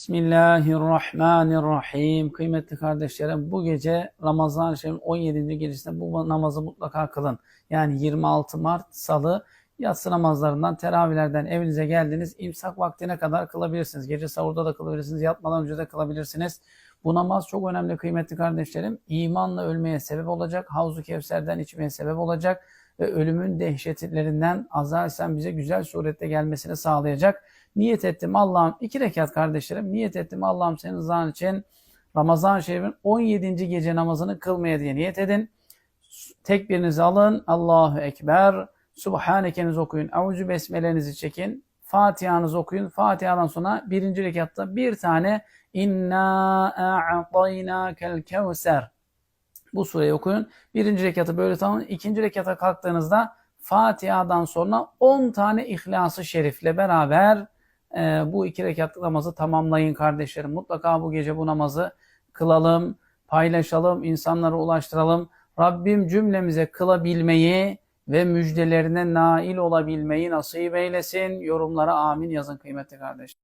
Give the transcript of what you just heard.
Bismillahirrahmanirrahim. Kıymetli kardeşlerim bu gece Ramazan-ı Şerif'in 17. gecesinde bu namazı mutlaka kılın. Yani 26 Mart Salı yatsı namazlarından, teravihlerden evinize geldiniz. İmsak vaktine kadar kılabilirsiniz. Gece sahurda da kılabilirsiniz, yatmadan önce de kılabilirsiniz. Bu namaz çok önemli kıymetli kardeşlerim. İmanla ölmeye sebep olacak, Havzu Kevser'den içmeye sebep olacak ve ölümün dehşetlerinden azar bize güzel surette gelmesini sağlayacak. Niyet ettim Allah'ım iki rekat kardeşlerim niyet ettim Allah'ım senin rızan için Ramazan-ı Şerif'in 17. gece namazını kılmaya diye niyet edin. Tekbirinizi alın. Allahu Ekber. Subhanekenizi okuyun. Avucu besmelenizi çekin. Fatiha'nızı okuyun. Fatiha'dan sonra birinci rekatta bir tane İnna a'taynakel kevser. Bu sureyi okuyun. Birinci rekatı böyle tamamlayın. İkinci rekata kalktığınızda Fatiha'dan sonra 10 tane İhlas-ı Şerif'le beraber e, bu iki rekatlık namazı tamamlayın kardeşlerim. Mutlaka bu gece bu namazı kılalım, paylaşalım, insanlara ulaştıralım. Rabbim cümlemize kılabilmeyi ve müjdelerine nail olabilmeyi nasip eylesin. Yorumlara amin yazın kıymetli kardeşlerim.